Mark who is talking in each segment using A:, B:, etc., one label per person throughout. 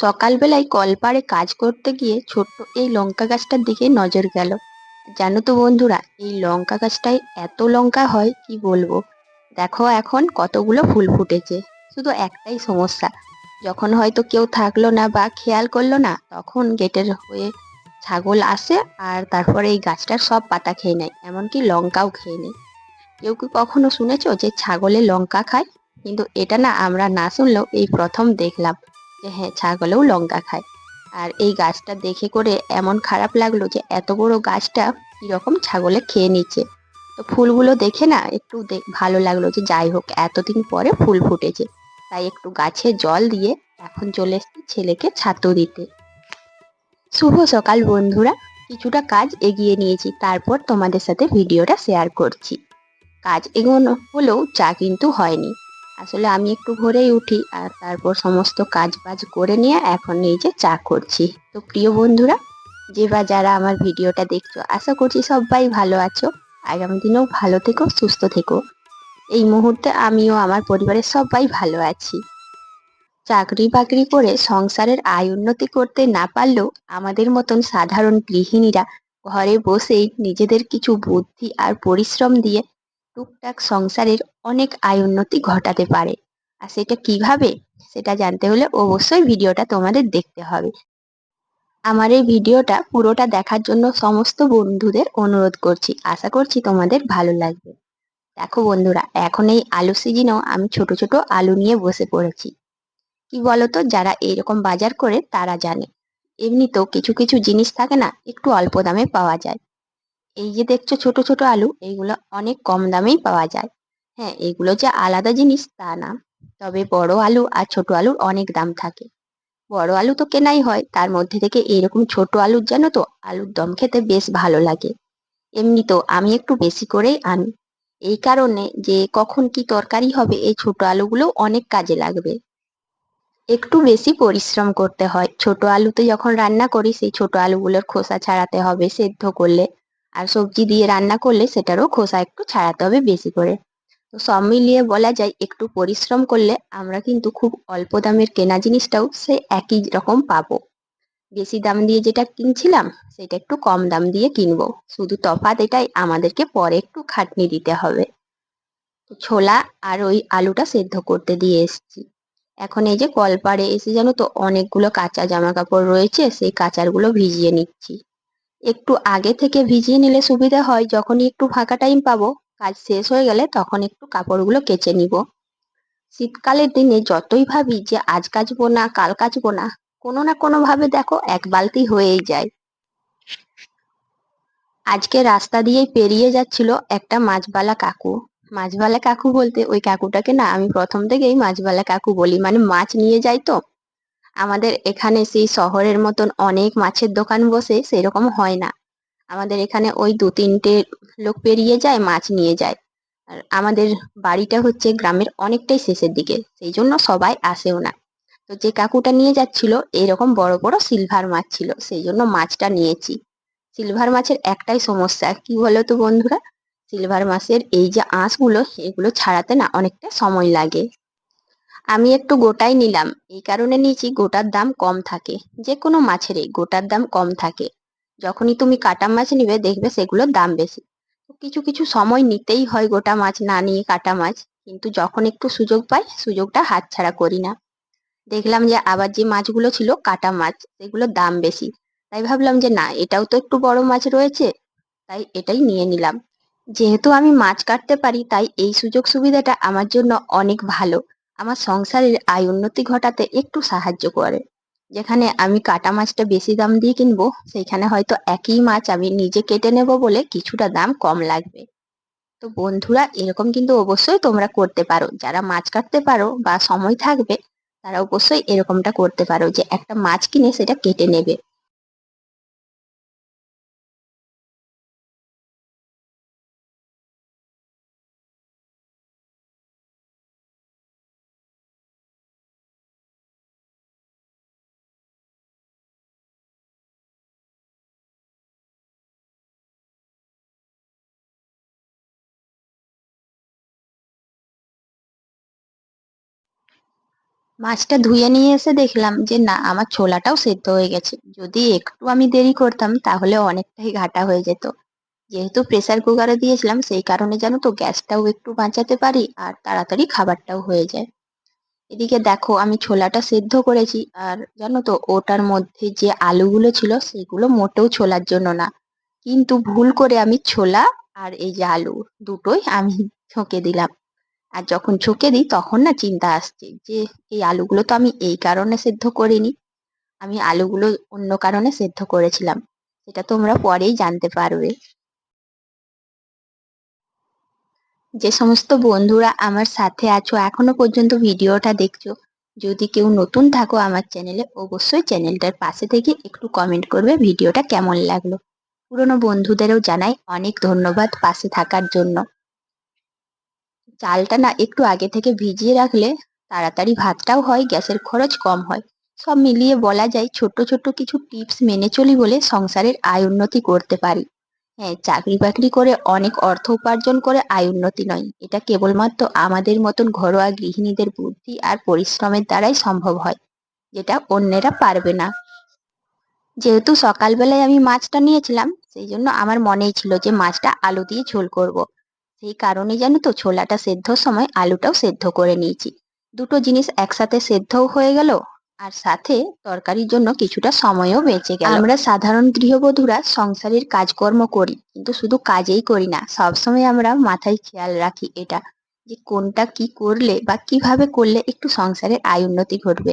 A: সকালবেলায় কলপাড়ে কাজ করতে গিয়ে ছোট্ট এই লঙ্কা গাছটার দিকে নজর গেল। জানো তো বন্ধুরা, এই লঙ্কা গাছটায় এত লঙ্কা হয়, কি বলব? দেখো এখন কতগুলো ফুল ফুটেছে। শুধু একটাই সমস্যা, যখন হয়তো কেউ থাকল না বা খেয়াল করল না, তখন গেটের হয়ে ছাগল আসে আর তারপরে এই গাছটার সব পাতা খেয়ে নেয়, এমনকি লঙ্কাও খেয়ে নেয়। কেউ কি কখনো শুনেছো যে ছাগলে লঙ্কা খায়? কিন্তু এটা না আমরা না শুনলেও এই প্রথম দেখলাম। যে হ্যাঁ ছাগলেও লঙ্কা খায়। আর এই গাছটা দেখে করে এমন খারাপ লাগল যে এত বড় গাছটা কীরকম ছাগলে খেয়ে নিচ্ছে। তো ফুলগুলো দেখে না একটু ভালো লাগল যে যাই হোক, এতদিন পরে ফুল ফুটেছে। তাই একটু গাছে জল দিয়ে এখন চলে এসেছি ছেলেকে ছাতু দিতে। শুভ সকাল বন্ধুরা, কিছুটা কাজ এগিয়ে নিয়েছি, তারপর তোমাদের সাথে ভিডিওটা শেয়ার করছি। কাজ এগোনো হলেও চা কিন্তু হয়নি। আসলে আমি একটু ভোরেই উঠি আর তারপর সমস্ত কাজ বাজ করে নিয়ে এখন এই যে চা করছি। তো প্রিয় বন্ধুরা, যে বা যারা আমার ভিডিওটা দেখছ, আশা করছি সবাই ভালো আছো। আগামী দিনেও ভালো থেকো, সুস্থ থেকো। এই মুহূর্তে আমিও আমার পরিবারের সবাই ভালো আছি। চাকরি বাকরি করে সংসারের আয় উন্নতি করতে না পারলেও আমাদের মতন সাধারণ গৃহিণীরা ঘরে বসেই নিজেদের কিছু বুদ্ধি আর পরিশ্রম দিয়ে টুকটাক সংসারের অনেক আয় উন্নতি ঘটাতে পারে। আর সেটা কীভাবে, সেটা জানতে হলে অবশ্যই ভিডিওটা তোমাদের দেখতে হবে। আমার এই ভিডিওটা পুরোটা দেখার জন্য সমস্ত বন্ধুদের অনুরোধ করছি। আশা করছি তোমাদের ভালো লাগবে। দেখো বন্ধুরা, এখন এই আলু সিজনেও আমি ছোট ছোট আলু নিয়ে বসে পড়েছি। কি বলতো, যারা এরকম বাজার করে তারা জানে। এমনিতেও কিছু কিছু জিনিস থাকে না, একটু অল্প দামে পাওয়া যায়। এই যে দেখছ ছোট ছোট আলু এইগুলো অনেক কম দামেই পাওয়া যায়। হ্যাঁ এগুলো যে আলাদা জিনিস তা না। তবে বড় আলু আর ছোট আলুর অনেক দাম থাকে। বড় আলু তো কেনাই হয়, তার মধ্যে থেকে এরকম ছোট আলুর জানো তো আলুর দম খেতে বেশ ভালো লাগে। এমনি তো আমি একটু বেশি করেই আনি। এই কারণে যে কখন কি তরকারি হবে, এই ছোট আলুগুলো অনেক কাজে লাগবে। একটু বেশি পরিশ্রম করতে হয়। ছোট আলুতে যখন রান্না করি, সেই ছোট আলুগুলোর খোসা ছাড়াতে হবে, সেদ্ধ করলে। আর সবজি দিয়ে রান্না করলে সেটারও খোসা একটু ছাড়াতে হবে বেশি করে। তো সব মিলিয়ে বলা যায়, একটু পরিশ্রম করলে আমরা কিন্তু খুব অল্প দামের কেনা জিনিসটাও সে একই রকম পাবো। বেশি দাম দিয়ে যেটা কিনছিলাম, সেটা একটু কম দাম দিয়ে কিনবো। শুধু তফাৎ এটাই, আমাদেরকে পরে একটু খাটনি দিতে হবে। ছোলা আর ওই আলুটা সেদ্ধ করতে দিয়ে এসছি। এখন এই যে কলপাড়ে এসে জানো তো, অনেকগুলো কাঁচা জামা কাপড় রয়েছে, সেই কাঁচারগুলো ভিজিয়ে নিচ্ছি। একটু আগে থেকে ভিজিয়ে নিলে সুবিধা হয়, যখনই একটু ফাঁকা টাইম পাবো, কাজ শেষ হয়ে গেলে তখন একটু কাপড়গুলো কেচে নিব। শীতকালের দিনে যতই ভাবি যে আজ কাচবো না, কাল কাচবো না, কোনো না কোনো ভাবে দেখো এক বালতি হয়েই যায়। আজকে রাস্তা দিয়েই পেরিয়ে যাচ্ছিল একটা মাছবালা কাকু। মাছবালা কাকু বলতে ওই কাকুটাকে না আমি প্রথম থেকেই মাছবালা কাকু বলি মানে মাছ নিয়ে যাই তো। আমাদের এখানে সেই শহরের মতন অনেক মাছের দোকান বসে সেরকম হয় না। আমাদের এখানে ওই দু তিনটে লোক পেরিয়ে যায়, মাছ নিয়ে যায়। আর আমাদের বাড়িটা হচ্ছে গ্রামের অনেকটাই শেষের দিকে, সেই জন্য সবাই আসেও না। তো যে কাকুটা নিয়ে যাচ্ছিল, এরকম বড় বড় সিলভার মাছ ছিল, সেই জন্য মাছটা নিয়েছি। সিলভার মাছের একটাই সমস্যা, কি বলো তো বন্ধুরা? সিলভার মাছের এই যে আঁশগুলো, এগুলো ছাড়াতে না অনেকটা সময় লাগে। আমি একটু গোটাই নিলাম। এই কারণে নিয়েছি গোটার দাম কম থাকে। যে কোনো মাছেরই গোটার দাম কম থাকে। যখনই তুমি কাটা মাছ নিবে, দেখবে সেগুলোর দাম বেশি। কিছু কিছু সময় নিতেই হয় গোটা মাছ না নিয়ে কাটা মাছ। কিন্তু যখন একটু সুযোগ পাই, সুযোগটা হাতছাড়া করি না। দেখলাম যে আবার যে মাছগুলো ছিল কাটা মাছ, সেগুলোর দাম বেশি। তাই ভাবলাম যে না, এটাও তো একটু বড় মাছ রয়েছে। তাই এটাই নিয়ে নিলাম। যেহেতু আমি মাছ কাটতে পারি, তাই এই সুযোগ সুবিধাটা আমার জন্য অনেক ভালো। আমার সংসারের আয় উন্নতি ঘটাতে একটু সাহায্য করে। যেখানে আমি কাটা মাছটা বেশি দাম দিয়ে কিনবো, সেইখানে হয়তো একই মাছ আমি নিজে কেটে নেব বলে কিছুটা দাম কম লাগবে। তো বন্ধুরা, এরকম কিন্তু অবশ্যই তোমরা করতে পারো। যারা মাছ কাটতে পারো বা সময় থাকবে, তারা অবশ্যই এরকমটা করতে পারো যে একটা মাছ কিনে সেটা কেটে নেবে। মাছটা ধুয়ে নিয়ে এসে দেখলাম যে, না, আমার ছোলাটাও সেদ্ধ হয়ে গেছে। যদি একটু আমি দেরি করতাম, তাহলে অনেকটাই ঘাটা হয়ে যেত। যেহেতু প্রেসার কুকারে দিয়েছিলাম, সেই কারণে জানো তো গ্যাসটাও একটু বাঁচাতে পারি আর তাড়াতাড়ি খাবারটাও হয়ে যায়। এদিকে দেখো, আমি ছোলাটা সেদ্ধ করেছি আর জানো তো, ওটার মধ্যে যে আলুগুলো ছিল, সেগুলো মোটেও ছোলার জন্য না। কিন্তু ভুল করে আমি ছোলা আর এই যে আলু দুটোই আমি ছকে দিলাম। আর যখন ছকে দিই, তখন না চিন্তা আসছে যে, এই আলুগুলো তো আমি এই কারণে সেদ্ধ করিনি। আমি আলুগুলো অন্য কারণে সেদ্ধ করেছিলাম। সেটা তোমরা পরেই জানতে পারবে। যে সমস্ত বন্ধুরা আমার সাথে আছো, এখনও পর্যন্ত ভিডিওটা দেখছ, যদি কেউ নতুন থাকো আমার চ্যানেলে, অবশ্যই চ্যানেলটার পাশে থেকে একটু কমেন্ট করবে ভিডিওটা কেমন লাগল। পুরনো বন্ধুদেরও জানাই অনেক ধন্যবাদ পাশে থাকার জন্য। চালটা না একটু আগে থেকে ভিজিয়ে রাখলে তাড়াতাড়ি ভাতটাও হয়, গ্যাসের খরচ কম হয়। সব মিলিয়ে বলা যায় ছোট্ট ছোট্ট কিছু টিপস মেনে চলি বলে সংসারের আয় উন্নতি করতে পারি। হ্যাঁ চাকরি বাকরি করে অনেক অর্থ উপার্জন করে আয় উন্নতি নয়। এটা কেবলমাত্র আমাদের মতন ঘরোয়া গৃহিণীদের বুদ্ধি আর পরিশ্রমের দ্বারাই সম্ভব হয়, যেটা অন্যেরা পারবে না। যেহেতু সকালবেলায় আমি মাছটা নিয়েছিলাম, সেই জন্য আমার মনেই ছিল যে মাছটা আলু দিয়ে ঝোল করব। সেই কারণে জানো তো ছোলাটা সেদ্ধর সময় আলুটাও সেদ্ধ করে নিয়েছি। দুটো জিনিস একসাথে সেদ্ধও হয়ে গেল আর সাথে তরকারির জন্য কিছুটা সময়ও বেঁচে গেল। আমরা সাধারণ গৃহবধূরা সংসারের কাজকর্ম করি, কিন্তু শুধু কাজেই করি না, সবসময় আমরা মাথায় খেয়াল রাখি এটা যে কোনটা কি করলে বা কীভাবে করলে একটু সংসারের আয় উন্নতি ঘটবে।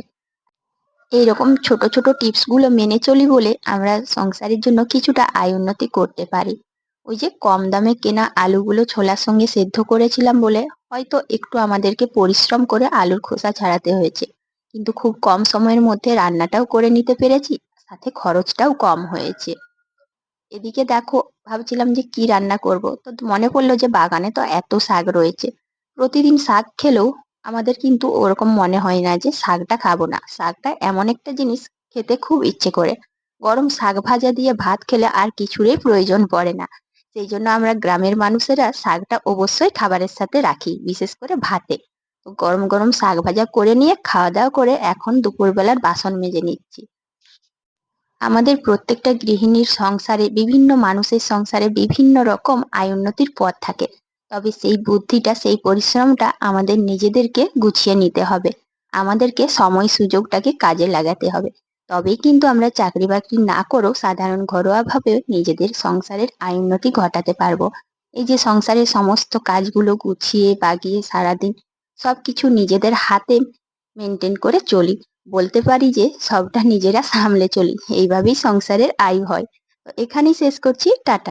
A: এইরকম ছোট ছোট টিপসগুলো মেনে চলি বলে আমরা সংসারের জন্য কিছুটা আয় উন্নতি করতে পারি। ওই যে কম দামে কেনা আলুগুলো ছোলার সঙ্গে সেদ্ধ করেছিলাম বলে হয়তো একটু আমাদেরকে পরিশ্রম করে আলুর খোসা ছাড়াতে হয়েছে। কিন্তু খুব কম সময়ের মধ্যে রান্নাটাও করে নিতে পেরেছি, সাথে খরচটাও কম হয়েছে। এদিকে দেখো, ভাবছিলাম যে কি রান্না করব? তো মনে পড়ল যে বাগানে তো এত শাক রয়েছে। প্রতিদিন শাক খেলেও আমাদের কিন্তু ওরকম মনে হয় না যে শাকটা খাব না। শাকটা এমন একটা জিনিস খেতে খুব ইচ্ছে করে। গরম শাক ভাজা দিয়ে ভাত খেলে আর কিছুরই প্রয়োজন পড়ে না। সেই জন্য আমরা গ্রামের মানুষেরা শাকটা অবশ্যই খাবারের সাথে রাখি, বিশেষ করে ভাতে। তো গরম গরম শাক ভাজা করে নিয়ে খাওয়া দাওয়া করে এখন দুপুরবেলার বাসন মেজে নিচ্ছি। আমাদের প্রত্যেকটা গৃহিণীর সংসারে বিভিন্ন মানুষের সংসারে বিভিন্ন রকম আয় উন্নতির পথ থাকে। তবে সেই বুদ্ধিটা, সেই পরিশ্রমটা আমাদের নিজেদেরকে গুছিয়ে নিতে হবে। আমাদেরকে সময় সুযোগটাকে কাজে লাগাতে হবে। তবেই কিন্তু আমরা চাকরি বাকরি না করেও সাধারণ ঘরোয়াভাবে নিজেদের সংসারের আয় উন্নতি ঘটাতে পারব। এই যে সংসারের সমস্ত কাজগুলো গুছিয়ে, বাগিয়ে, সারাদিন সব কিছু নিজেদের হাতে মেনটেন করে চলি। বলতে পারি যে সবটা নিজেরা সামলে চলি। এইভাবেই সংসারের আয় হয়। তো এখানেই শেষ করছি। টাটা।